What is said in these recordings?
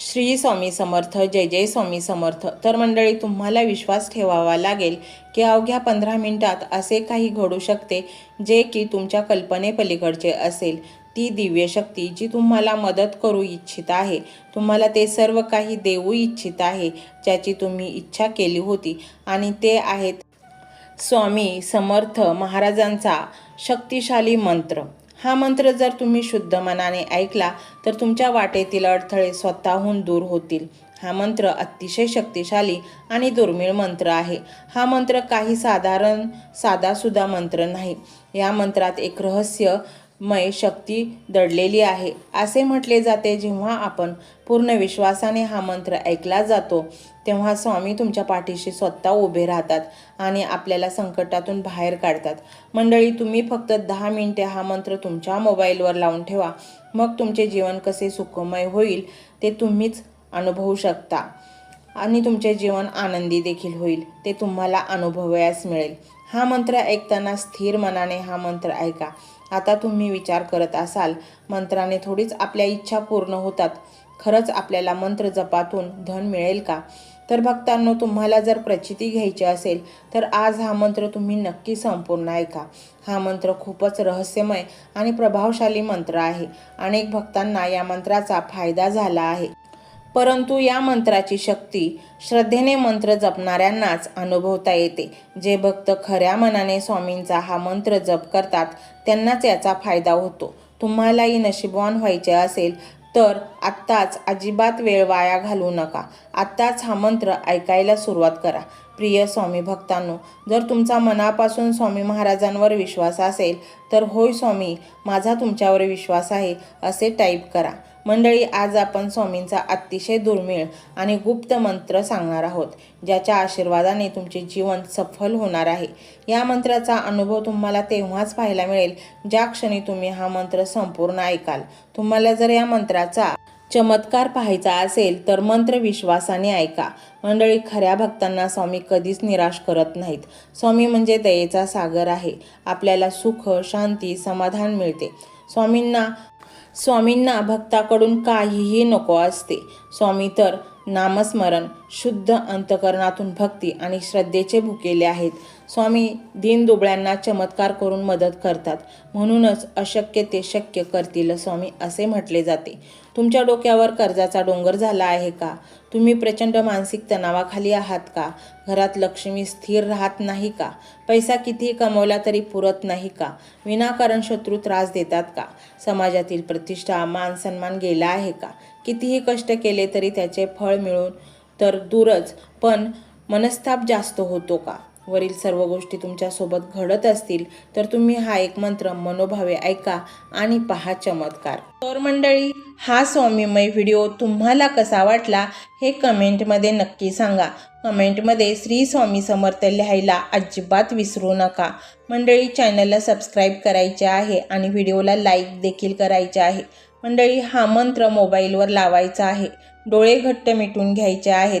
श्री स्वामी समर्थ जय जय स्वामी समर्थ. तर मंडळी तुम्हाला विश्वास ठेवावा लागेल की अवघ्या पंधरा मिनिटात असे काही घडू शकते जे की तुमच्या कल्पनेपलीकडचे असेल. ती दिव्य शक्ती जी तुम्हाला मदत करू इच्छित आहे. तुम्हाला ते सर्व काही देऊ इच्छित आहे ज्याची तुम्ही इच्छा केली होती. आणि ते आहेत स्वामी समर्थ महाराजांचा शक्तिशाली मंत्र. हा मंत्र जर तुम्ही शुद्ध मनाने ऐकला तर तुमच्या वाटेतील अडथळे स्वतःहून दूर होतील. हा मंत्र अतिशय शक्तिशाली आणि दुर्मिळ मंत्र आहे. हा मंत्र काही साधारण साधासुद्धा मंत्र नाही. या मंत्रात एक रहस्यमय शक्ती दडलेली आहे. असे म्हटले जाते जेव्हा आपण पूर्ण विश्वासाने हा मंत्र ऐकला जातो तेव्हा स्वामी तुमच्या पाठीशी स्वतः उभे राहतात आणि आपल्याला संकटातून बाहेर काढतात. मंडळी तुम्ही फक्त दहा मिनिटे हा मंत्र तुमच्या मोबाईलवर लावून ठेवा. मग तुमचे जीवन कसे सुखमय होईल ते तुम्हीच अनुभवू शकता आणि तुमचे जीवन आनंदी देखील होईल ते तुम्हाला अनुभवयास मिळेल. हा मंत्र ऐकताना स्थिर मनाने हा मंत्र ऐका. आता तुम्ही विचार करत असाल मंत्राने थोडीच आपल्या इच्छा पूर्ण होतात. खरंच आपल्याला मंत्र जपातून धन मिळेल का? तर भक्तांनो तुम्हाला जर प्रचिती घ्यायची असेल तर आज हा मंत्र तुम्ही नक्की संपूर्ण ऐका. हा मंत्र खूपच रहस्यमय आणि प्रभावशाली मंत्र आहे. अनेक भक्तांना या मंत्राचा फायदा झाला आहे. परंतु या मंत्राची शक्ती श्रद्धेने मंत्र जपणाऱ्यांनाच अनुभवता येते. जे भक्त खऱ्या मनाने स्वामींचा हा मंत्र जप करतात त्यांनाच याचा फायदा होतो. तुम्हालाही नशीबवान व्हायचे असेल तर आत्ताच अजिबात वेळ वाया घालवू नका. आत्ताच हा मंत्र ऐकायला सुरुवात करा. प्रिय स्वामी भक्तांनो जर तुमचा मनापासून स्वामी महाराजांवर विश्वास असेल तर होय स्वामी माझा तुमच्यावर विश्वास आहे असे टाईप करा. मंडळी आज आपण स्वामींचा अतिशय दुर्मिळ आणि गुप्त मंत्र सांगणार आहोत ज्याच्या आशीर्वादाने तुमचे जीवन सफल होणार आहे. या मंत्राचा अनुभव तुम्हाला तेव्हाच पाहायला मिळेल ज्या क्षणी तुम्ही हा मंत्र संपूर्ण ऐकाल. तुम्हाला जर या मंत्राचा चमत्कार पाहायचा असेल तर मंत्र विश्वासाने ऐका. मंडळी खऱ्या भक्तांना स्वामी कधीच निराश करत नाहीत. स्वामी म्हणजे दयेचा सागर आहे. आपल्याला सुख शांती समाधान मिळते. स्वामींना स्वामींना भक्ताकडून काहीही नको असते. स्वामी तर नामस्मरण शुद्ध अंतकरणातून भक्ती आणि श्रद्धेचे भुकेले आहेत. स्वामी दीनदुबळ्यांना चमत्कार करून मदत करतात. म्हणूनच अशक्य ते शक्य करतील स्वामी असे म्हटले जाते. तुमच्या डोक्यावर कर्जाचा डोंगर झाला आहे का? तुम्ही प्रचंड मानसिक तणावाखाली आहात का? घरात लक्ष्मी स्थिर राहत नाही का? पैसा कितीही कमवला तरी पुरत नाही का? विनाकारण शत्रू त्रास देतात का? समाजातील प्रतिष्ठा मान सन्मान गेला आहे का? कितीही कष्ट केले तरी त्याचे फळ मिळून तर दूरच पण मनस्ताप जास्त होतो का? वरील सर्व गोष्टी तुमच्यासोबत घडत असतील तर तुम्ही हा एक मंत्र मनोभावे ऐका आणि पहा चमत्कार. तर मंडळी हा स्वामीमय व्हिडिओ तुम्हाला कसा वाटला हे कमेंटमध्ये नक्की सांगा. कमेंटमध्ये श्री स्वामी समर्थ लिहायला अजिबात विसरू नका. मंडळी चॅनलला सबस्क्राईब करायचे आहे आणि व्हिडिओला लाईक देखील करायचे आहे. मंडळी हा मंत्र मोबाईलवर लावायचा आहे. डोळे घट्ट मिटून घ्यायचे आहेत.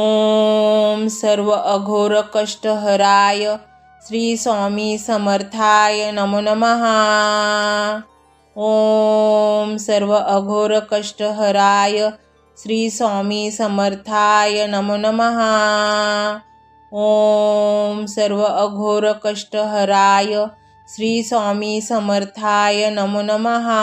ओम सर्व अघोर कष्टहराय श्री स्वामी समर्थाय नमो नमहा ओम सर्व अघोर कष्टहराय श्री स्वामी समर्थाय नमो नमः। ओम सर्व अघोर कष्टहराय श्री स्वामी समर्थाय नमो नमहा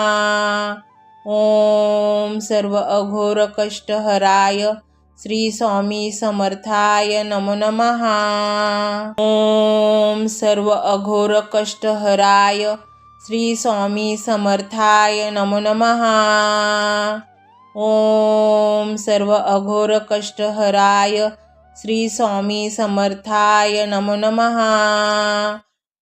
ओम सर्व अघोर कष्ट हराय श्री स्वामी समर्थाय नमो नमहा ओम सर्व अघोर कष्ट हराय श्री स्वामी समर्थाय नमो नमहा ओम सर्व अघोर कष्ट हराय श्री स्वामी समर्थाय नमो नमहा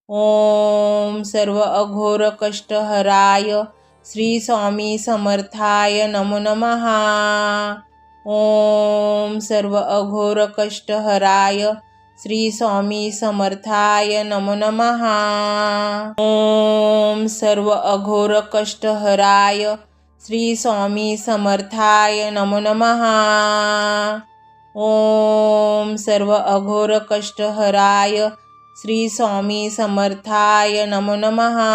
ओम सर्व अघोर कष्ट हराय श्री स्वामी समर्थाय नमो नमहा ओम सर्व अघोर कष्ट हराय श्री स्वामी समर्थाय नमो नमहा ओम सर्व अघोर कष्ट हराय श्री स्वामी समर्थाय नमो नमहा ओम सर्व अघोर कष्ट हराय श्री स्वामी समर्थाय नमो नमहा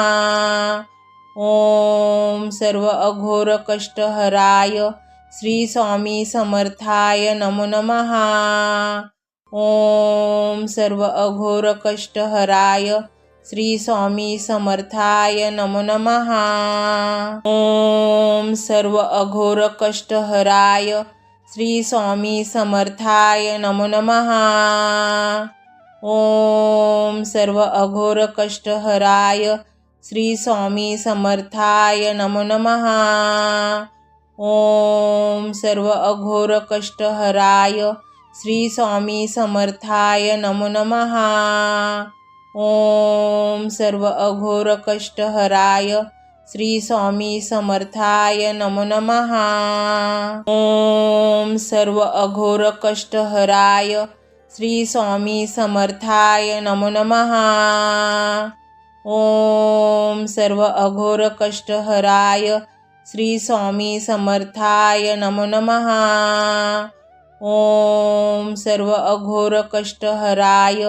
ओम सर्व अघोर कष्ट हराय श्री स्वामी समर्थाय नमो नमहा ओम सर्व अघोर कष्ट हराय श्री स्वामी समर्थाय नमो नमहा ओम सर्व अघोर कष्ट हराय श्री स्वामी समर्थाय नमो नमहा ओम सर्व अघोर कष्ट हराय श्री स्वामी समर्थाय नमो नमहा ओम सर्व अघोर कष्ट हराय श्री स्वामी समर्थाय नमो नमहा ओम सर्व अघोर कष्ट हराय श्री स्वामी समर्थाय नमो नमहा ओम सर्व अघोर कष्ट हराय श्री स्वामी समर्थाय नमो नमहा ओम सर्व अघोर कष्ट हराय श्री स्वामी समर्थाय नमो नमहा ओम सर्व अघोर कष्ट हराय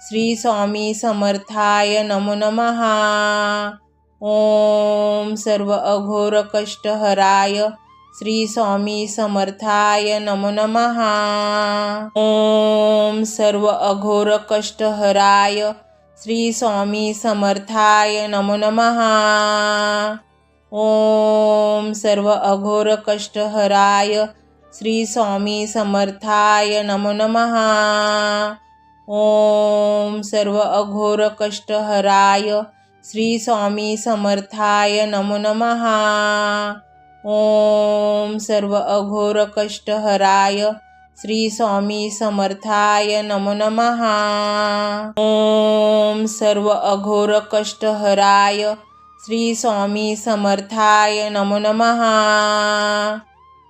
श्री स्वामी समर्थाय नमो नमहा ओम सर्व अघोर कष्ट हराय श्री स्वामी समर्थाय नमो नमहा ओम सर्व अघोर कष्ट हराय श्री स्वामी समर्थाय नमो नमहा ओम सर्व अघोर कष्ट हराय श्री स्वामी समर्थाय नमो नमहा ओम सर्व अघोर कष्ट हराय श्री स्वामी समर्थाय नमो नमहा ओम सर्व अघोर कष्ट हराय श्री स्वामी समर्थाय नमो नमहा ओम सर्व अघोर कष्ट हराय श्री स्वामी समर्थाय नमो नमहा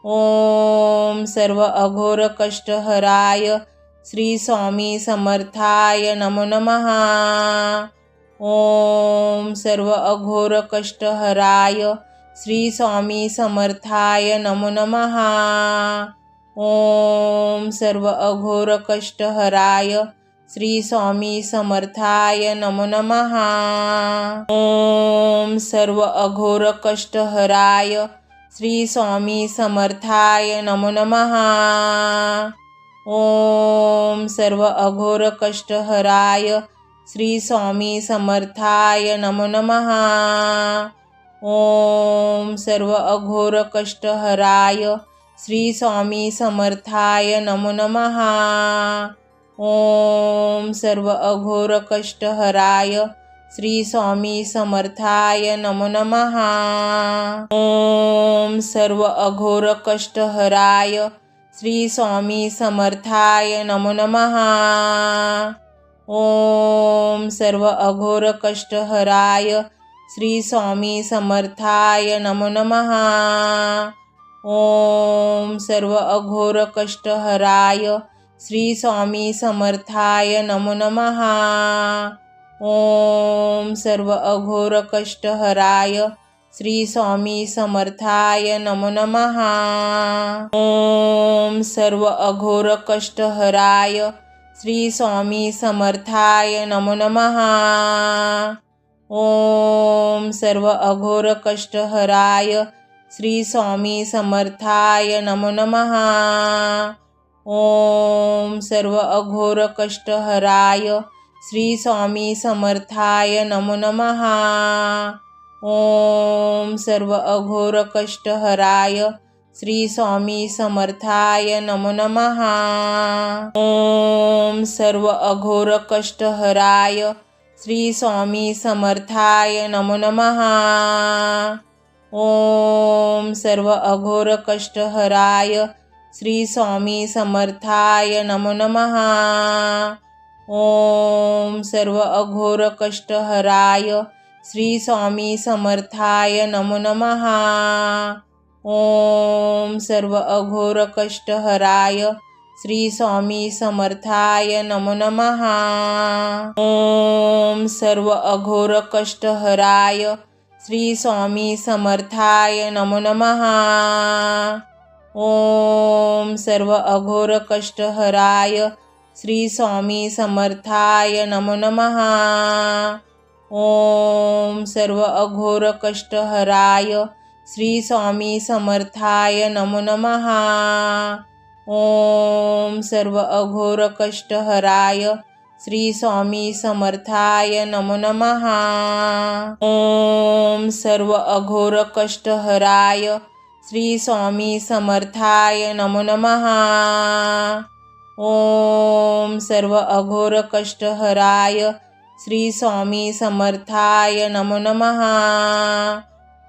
ओम सर्व अघोर कष्ट हराय श्री स्वामी समर्थाय नमो नमहा ओम सर्व अघोर कष्ट हराय श्री स्वामी समर्थाय नमो नमहा ओम सर्व अघोर कष्ट हराय श्री स्वामी समर्थाय नमो नमहा ओम सर्व अघोर कष्ट हराय श्री स्वामी समर्थाय नमो नमहा ओम सर्व अघोर कष्ट हराय श्री स्वामी समर्थाय नमो नमहा ओम सर्व अघोर कष्ट हराय श्री स्वामी समर्थाय नमो नमहा ओम सर्व अघोर कष्ट हराय श्री स्वामी समर्थाय नमो नमहा ओम सर्व अघोर कष्ट हराय श्री स्वामी समर्थाय नमो नमहा ओम सर्व अघोर कष्ट हराय श्री स्वामी समर्थाय नमो नमहा ओम सर्व अघोर कष्ट हराय श्री स्वामी समर्थाय नमो नमहा ओम सर्व अघोर कष्ट हराय. श्री स्वामी समर्थाय नमो नमहा ओम सर्व अघोर कष्ट हराय. श्री स्वामी समर्थाय नमो नमहा ओम सर्व अघोर कष्ट हराय. श्री स्वामी समर्थाय नमो नमहा ओम सर्व अघोर कष्ट हराय श्री स्वामी समर्थाय नमो नमहा ओम सर्व अघोर कष्टहराय श्री स्वामी समर्थाय नमो नमहा ओम सर्व अघोर कष्टहराय श्री स्वामी समर्थाय नमो नमहा ओम सर्व अघोर कष्टहराय श्री स्वामी समर्थाय नमो नमहा ओम सर्व अघोर कष्टहराय श्री स्वामी समर्थाय नमो नमहा ओम सर्व अघोर कष्टहराय श्री स्वामी समर्थाय नमो नमहा ओम सर्व अघोर कष्टहराय श्री स्वामी समर्थाय नमो नमहा ओम सर्व अघोर कष्टहराय श्री स्वामी समर्थाय नमो नमहा ओम सर्व अघोर कष्टहराय श्री स्वामी समर्थाय नमो नमहा ओम सर्व अघोर कष्टहराय श्री स्वामी समर्थाय नमो नमहा ओम सर्व अघोर कष्टहराय श्री स्वामी समर्थाय नमो नमहा ओम सर्व अघोर कष्टहराय श्री स्वामी समर्थाय नमो नमहा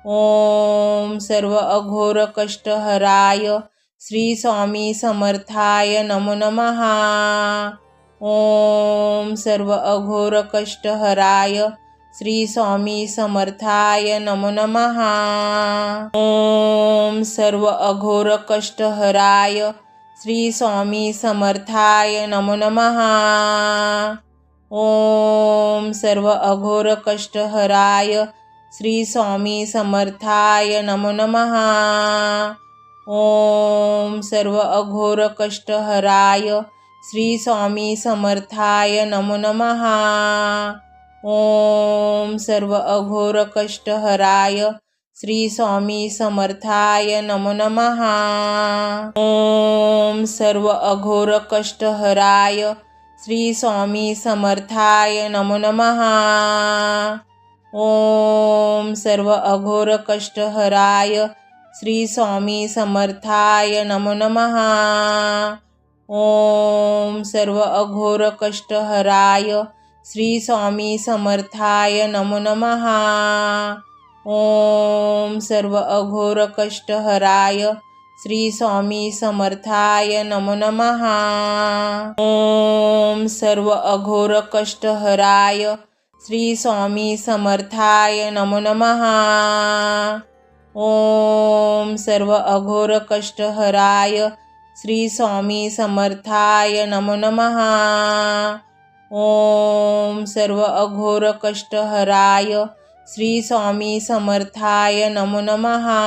ओम सर्व अघोर कष्टहराय श्री स्वामी समर्थाय नमो नमहा ओम सर्व अघोर कष्टहराय श्री स्वामी समर्थाय नमो नमहा ओम सर्व अघोर कष्टहराय श्री स्वामी समर्थाय नमो नमहा ओम सर्व अघोर कष्टहराय श्री स्वामी समर्थाय नमो नमहा ओम सर्व अघोर कष्टहराय श्री स्वामी समर्थाय नमो नमहा ओम सर्व अघोर कष्टहराय श्री स्वामी समर्थाय नमो नमहा ओम सर्व अघोर कष्टहराय श्री स्वामी समर्थाय नमो नमहा ओम सर्व अघोर कष्टहराय श्री स्वामी समर्थाय नमो नमहा ओम सर्व अघोर कष्टहराय श्री स्वामी समर्थाय नमो नमहा ओम सर्व अघोर कष्टहराय श्री स्वामी समर्थाय नमो नमहा ओम सर्व अघोर कष्टहराय श्री स्वामी समर्थाय नमो नमहा ओम सर्व अघोर कष्टहराय श्री स्वामी समर्थाय नमो नमहा ओम सर्व अघोर कष्टहराय श्री स्वामी समर्थाय नमो नमहा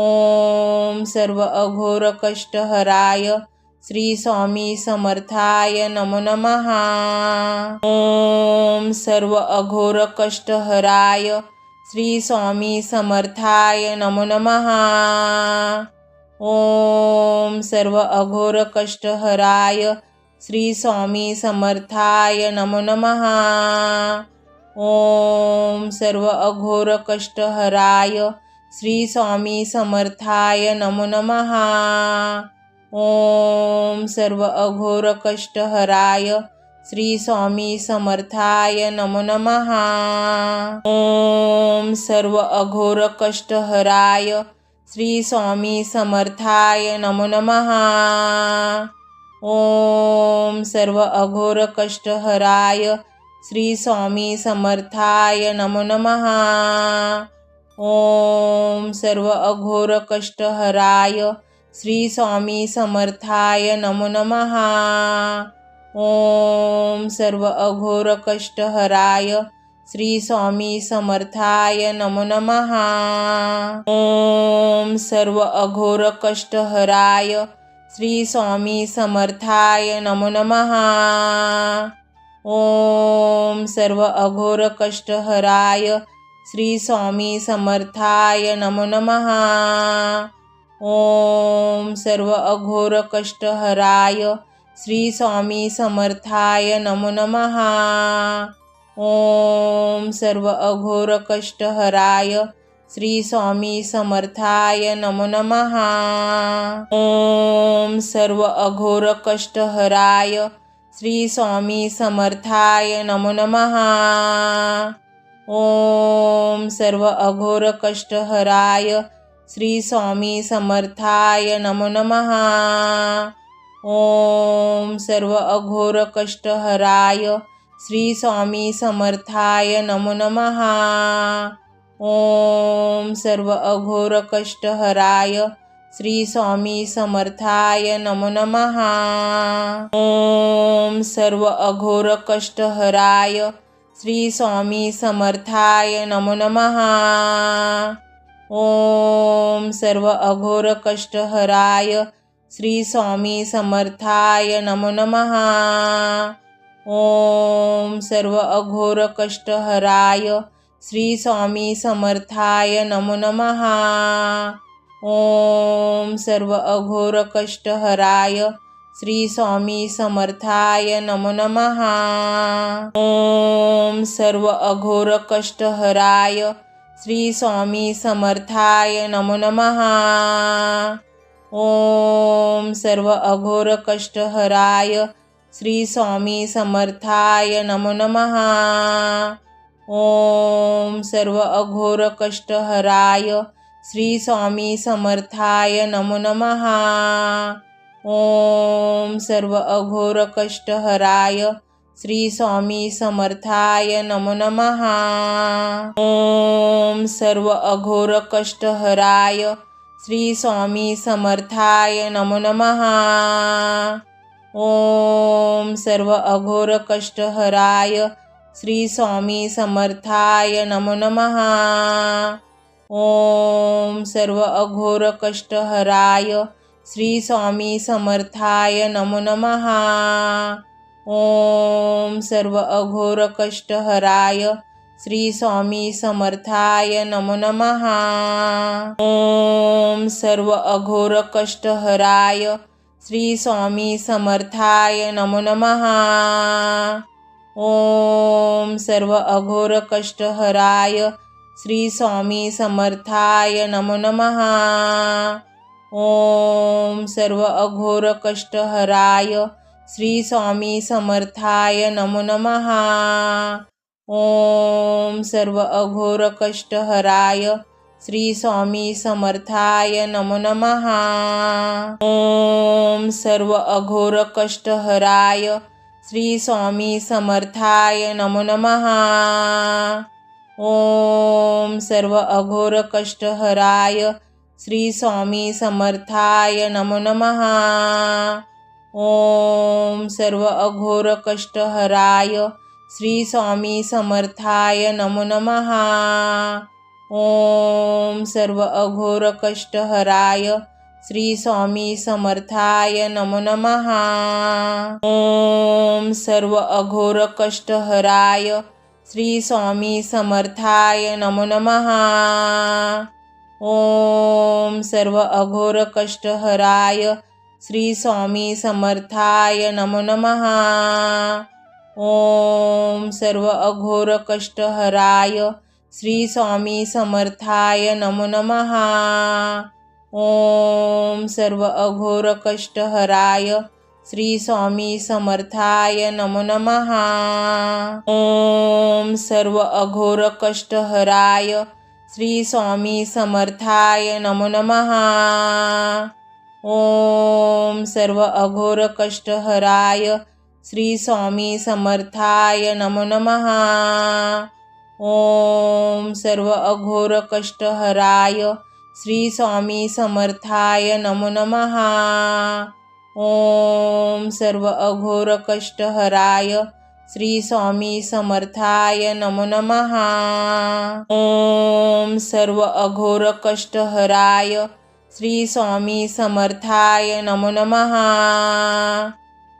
ओम सर्व अघोर कष्टहराय श्री स्वामी समर्थाय नमो नमहा ओम सर्व अघोर कष्टहराय श्री स्वामी समर्थाय नमो नमहा ओम सर्व अघोर कष्टहराय श्री स्वामी समर्थाय नमो नमहा ओम सर्व अघोर कष्टहराय श्री स्वामी समर्थाय नमो नमहा ओम सर्व अघोर कष्टहराय श्री स्वामी समर्थाय नमो नमहा ओम सर्व अघोर कष्टहराय श्री स्वामी समर्थाय नमो नमहा ओम सर्व अघोर कष्टहराय श्री स्वामी समर्थाय नमो नमहा ओम सर्व अघोर कष्टहराय श्री स्वामी समर्थाय नमो नमहा ओम सर्व अघोर कष्टहराय श्री स्वामी समर्थाय नमो नमहा ओम सर्व अघोर कष्टहराय श्री स्वामी समर्थाय नमो नमहा ओम सर्व अघोर कष्टहराय श्री स्वामी समर्थाय नमो नमहा ओम सर्व अघोर कष्टहराय श्री स्वामी समर्थाय नमो नमहा ओम सर्व अघोर कष्टहराय श्री स्वामी समर्थाय नमो नमहा ओम सर्व अघोर कष्टहराय श्री स्वामी समर्थाय नमो नमहा ओम सर्व अघोर कष्टहराय श्री स्वामी समर्थाय नमो नमहा ओम सर्व अघोर कष्टहराय श्री स्वामी समर्थाय नमो नमहा ओम सर्व अघोर कष्टहराय श्री स्वामी समर्थाय नमो नमहा ओम सर्व अघोर कष्टहराय श्री स्वामी समर्थाय नमो नमहा ओम सर्व अघोर कष्टहराय श्री स्वामी समर्थाय नमो नमहा ओम सर्व अघोर कष्टहराय श्री स्वामी समर्थाय नमो नमहा ओम सर्व अघोर कष्टहराय श्री स्वामी समर्थाय नमो नमहा ओम सर्व अघोर कष्टहराय श्री स्वामी समर्थाय नमो नमहा ओम सर्व अघोर कष्टहराय श्री स्वामी समर्थाय नमो नमहा ओम सर्व अघोर कष्टहराय श्री स्वामी समर्थाय नमो नमहा ओम सर्व अघोर कष्टहराय श्री स्वामी समर्थाय नमो नमहा ओम सर्व अघोर कष्टहराय श्री स्वामी समर्थाय नमो नमहा ओम सर्व अघोर कष्टहराय श्री स्वामी समर्थाय नमो नमहा ओम सर्व अघोर कष्टहराय श्री स्वामी समर्थाय नमो नमहा ओम सर्व अघोर कष्टहराय श्री स्वामी समर्थाय नमो नमहा ओम सर्व अघोर कष्टहराय श्री स्वामी समर्थाय नमो नमहा ओम सर्व अघोर कष्टहराय श्री स्वामी समर्थाय नमो नमहा ओम सर्व अघोर कष्टहराय श्री स्वामी समर्थाय नमो नमहा ओम सर्व अघोर कष्टहराय श्री स्वामी समर्थाय नमो नमहा ओम सर्व अघोर कष्टहराय श्री स्वामी समर्थाय नमो नमहा ओम सर्व अघोर कष्टहराय श्री स्वामी समर्थाय नमो नमहा ओम सर्व अघोर कष्टहराय श्री स्वामी समर्थाय नमो नमहा ओम सर्व अघोर कष्टहराय श्री स्वामी समर्थाय नमो नमहा ओम सर्व अघोर कष्टहराय श्री स्वामी समर्थाय नमो नमहा ओम सर्व अघोर कष्टहराय श्री स्वामी समर्थाय नमो नमहा ओम सर्व अघोर कष्टहराय श्री स्वामी समर्थाय नमो नमहा ओम सर्व अघोर कष्टहराय श्री स्वामी समर्थाय नमो नमहा ओम सर्व अघोर कष्टहराय श्री स्वामी समर्थाय नमो नमहा ओम सर्व अघोर कष्टहराय श्री स्वामी समर्थाय नमो नमहा ओम सर्व अघोर कष्टहराय श्री स्वामी समर्थाय नमो नमहा ओम सर्व अघोर कष्टहराय श्री स्वामी समर्थाय नमो नमहा ओम सर्व अघोर कष्टहराय श्री स्वामी समर्थाय नमो नमहा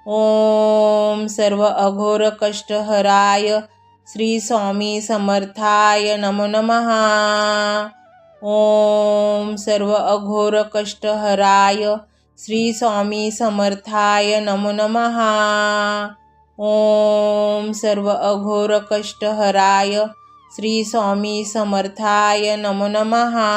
ओम सर्व अघोर कष्टहराय श्री स्वामी समर्थाय नमो नमहा ओम सर्व अघोर कष्टहराय श्री स्वामी समर्थाय नमो नमहा ओम सर्व अघोर कष्टहराय श्री स्वामी समर्थाय नमो नमहा